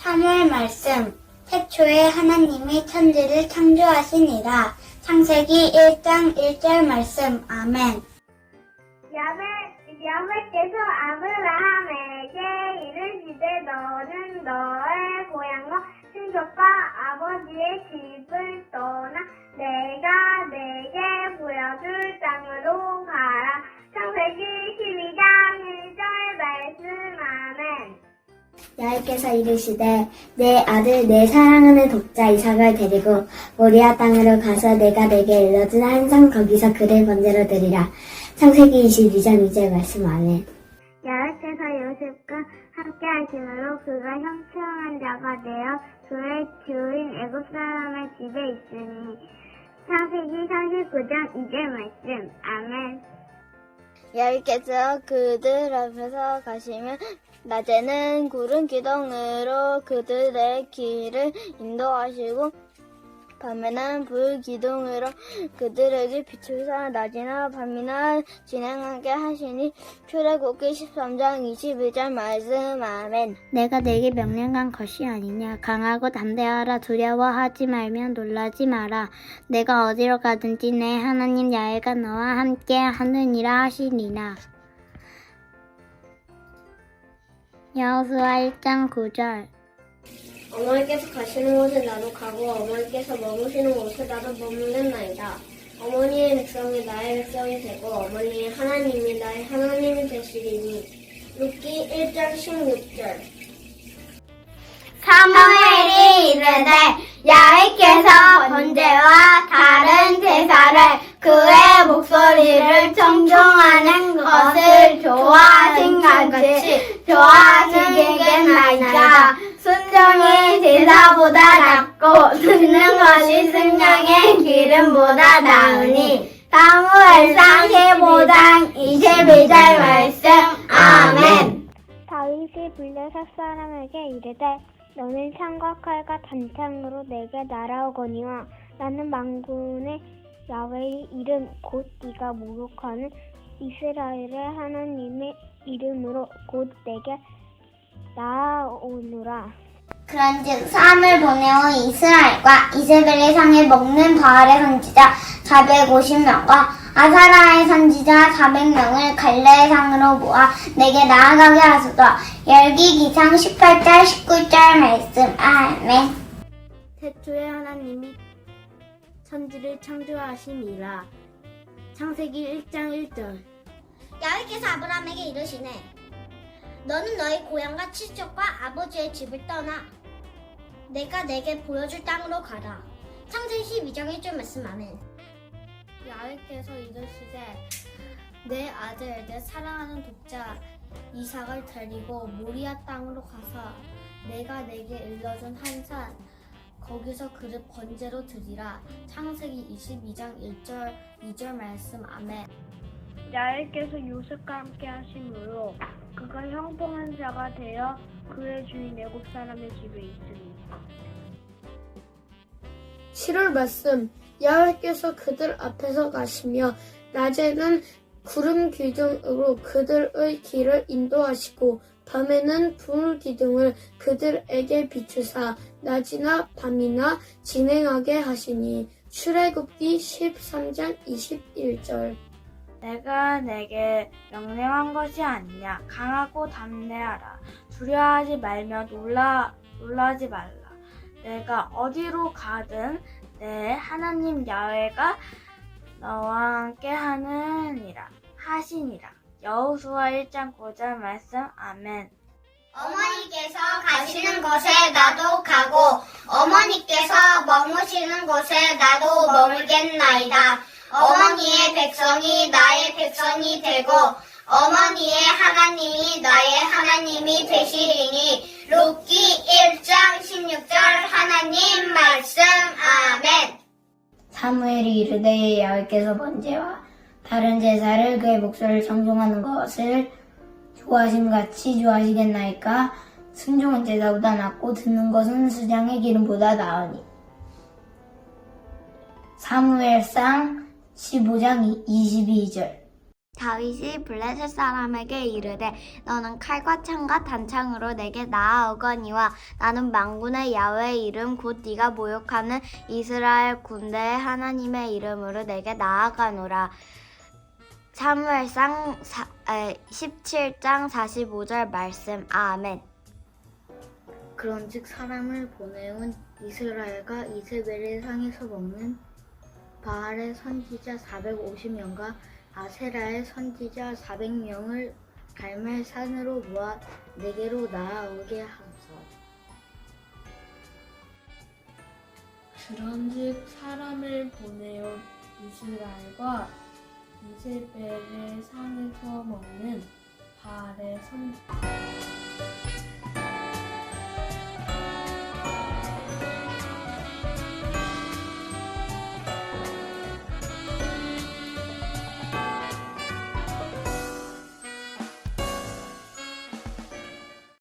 3월 말씀. 태초에 하나님이 천지를 창조하시니라 창세기 1장 1절 말씀. 아멘. 야훼, 야훼께서 아브라함에게 이르시되 너는 너의 고향과 친족과 아버지의 집 야훼께서 이르시되 내 아들 내 사랑하는 독자 이삭을 데리고 모리아 땅으로 가서 내가 내게 일러준 한상 거기서 그를 번제로 드리라. 창세기 22장 2절 말씀 아멘. 야훼께서 요셉과 함께 하심으로 그가 형통한 자가 되어 그의 주인 애굽 사람의 집에 있으니. 창세기 39장 2절 말씀. 아멘 야훼께서 그들 앞에서 가시면 낮에는 구름 기둥으로 그들의 길을 인도하시고 밤에는 불 기둥으로 그들에게 비추사 낮이나 밤이나 진행하게 하시니 출애굽기 13장 21절 말씀 아멘. 내가 내게 명령한 것이 아니냐. 강하고 담대하라. 두려워하지 말며 놀라지 마라. 내가 어디로 가든지 내 하나님 야훼가 너와 함께 하느니라 하시니라. 여호수아 1장 9절 어머니께서 가시는 곳에 나도 가고 어머니께서 머무시는 곳에 나도 머물겠나이다. 어머니의 백성이 나의 백성이 되고 어머니의 하나님이 나의 하나님이 되시리니 룻기 1장 16절 사무엘이 이르되 야훼께서 번제와 다른 제사를 그의 목소리를 청종하는 것을 좋아하신 같이 좋아하시겠나이다. 순종이 제 사보다 낫고 듣는 것이 승냥의 기름보다 나으니 사무엘상 15장 22절 말씀 아멘 다윗이 블레셋 사람에게 이르되 너는 창과 칼과 단창으로 내게 날아오거니와 나는 망군의 야훼의 이름 곧 네가 모욕하는 이스라엘의 하나님의 이름으로 곧 내게 나아오노라. 그런즉 사함을 보내어 이스라엘과 이세벨의 상에 먹는 바알의 선지자 450명과 아사라의 선지자 400명을 갈레의 상으로 모아 내게 나아가게 하소서. 열기 기상 18절 19절 말씀. 아멘. 태초에 하나님이 천지를 창조하시니라. 창세기 1장 1절. 야훼께서 아브라함에게 이르시네. 너는 너의 고향과 친척과 아버지의 집을 떠나 내가 내게 보여줄 땅으로 가라. 창세기 12장 1절 말씀 아멘 야훼께서 이르시되 내 아들 내 사랑하는 독자 이삭을 데리고 모리아 땅으로 가서 내가 내게 일러준 한산 거기서 그를 번제로 드리라. 창세기 22장 1절 2절 말씀 아멘. 야훼께서 요셉과 함께 하심으로 그가 형통한 자가 되어 그의 주인 애굽 사람의 집에 있으니 7월 말씀 야훼께서 그들 앞에서 가시며 낮에는 구름 기둥으로 그들의 길을 인도하시고 밤에는 불 기둥을 그들에게 비추사 낮이나 밤이나 진행하게 하시니 출애굽기 13장 21절 내가 내게 명령한 것이 아니냐. 강하고 담대하라. 두려워하지 말며 놀라, 놀라지 말라. 내가 어디로 가든 내 하나님 야훼가 너와 함께 하느니라. 하시니라. 여호수아 1장 9절 말씀. 아멘. 어머니께서 가시는 곳에 나도 가고 어머니께서 머무시는 곳에 나도 머물겠나이다. 어머니의 백성이 나의 백성이 되고 어머니의 하나님이 나의 하나님이 되시리니 룻기 1장 16절 하나님 말씀. 아멘. 사무엘이 이르되 야훼께서 번제와 다른 제사를 그의 목소리를 청종하는 것을 좋아하심 같이 좋아하시겠나이까? 순종은 제사보다 낫고 듣는 것은 수장의 기름보다 나으니. 사무엘상 15장 22절 다윗이 블레셋 사람에게 이르되 너는 칼과 창과 단창으로 내게 나아오거니와 나는 만군의 야훼의 이름 곧 네가 모욕하는 이스라엘 군대의 하나님의 이름으로 내게 나아가노라. 에, 17장 45절 말씀 아멘. 그런즉 사람을 보내온 이스라엘과 이세벨의 상에서 먹는 바알의 선지자 450명과 아세라의 선지자 400명을 갈멜산으로 모아 내게로 나아오게 하소서. 그런즉 사람을 보내온 이스라엘과 이세벨의 상에서 먹는 바알의 선